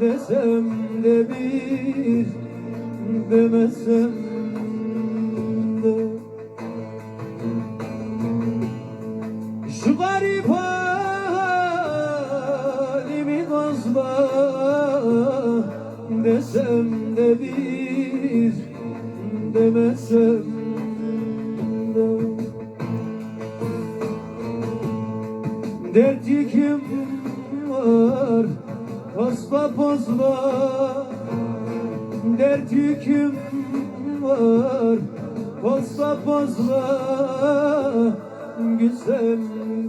desem de bir demesem de. Şu garip halimi gazla desem de bir demesem de. Dert yüküm var Pasla pasla Dert yüküm var. Pasla pasla Gülsem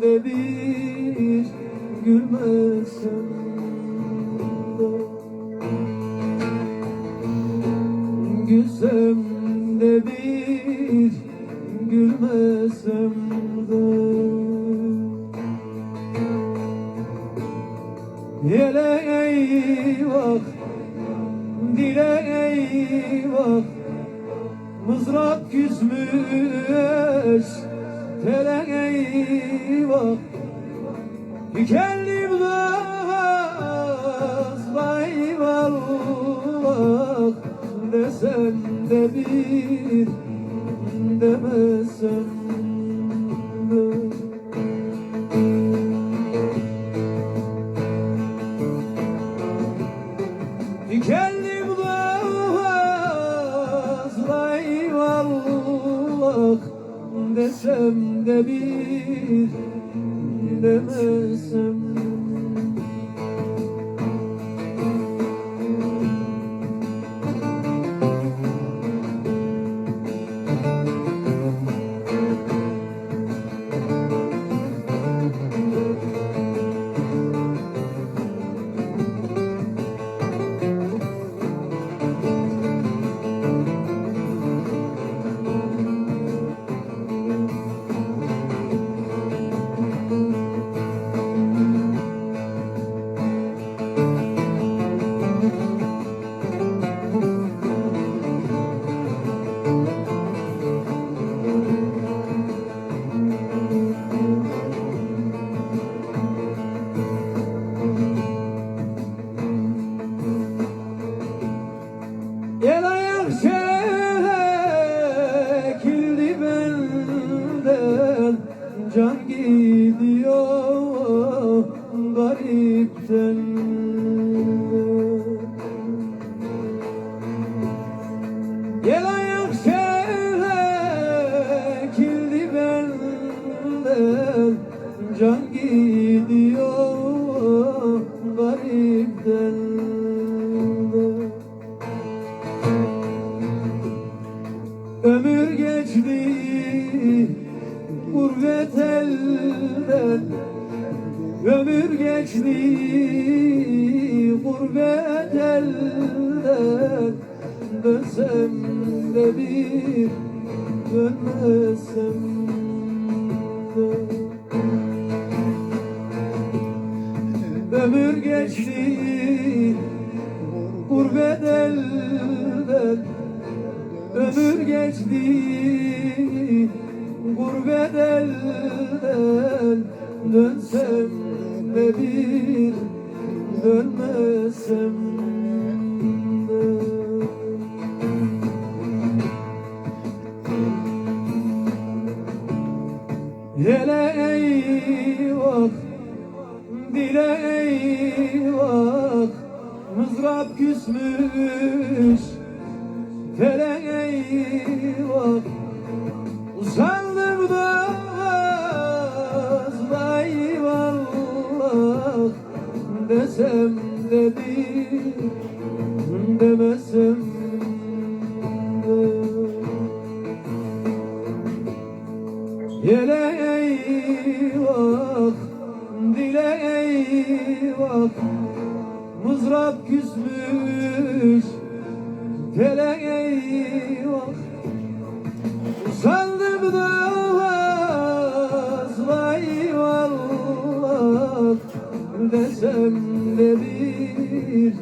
de bir Gülmesem de. Gülsem Yele eyvah, dile eyvah. Mızrak küsmüş, tele eyvah. Dikenli bulaz, vay vallah Desem de bir, vallah Desem de bir demesem Can gidiyor garipten El ayak çekildi benden Can gidiyor garipten Ömür geçti gurbet elden Ömür geçti. Gurbet elden Dönsem de bir dönmesem de. Ömür geçti. Gurbet elden Ömür geçti gurbet elden Dönsem de bir dönmesem de. Hele eyvah, dile eyvah Mızrap küsmüş. Tele eyvah eyvah Mızrap küsmüş, tele eyvah. Sandım da vay vallah. Desem de bir,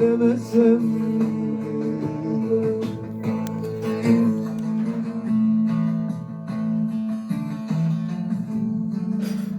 demesem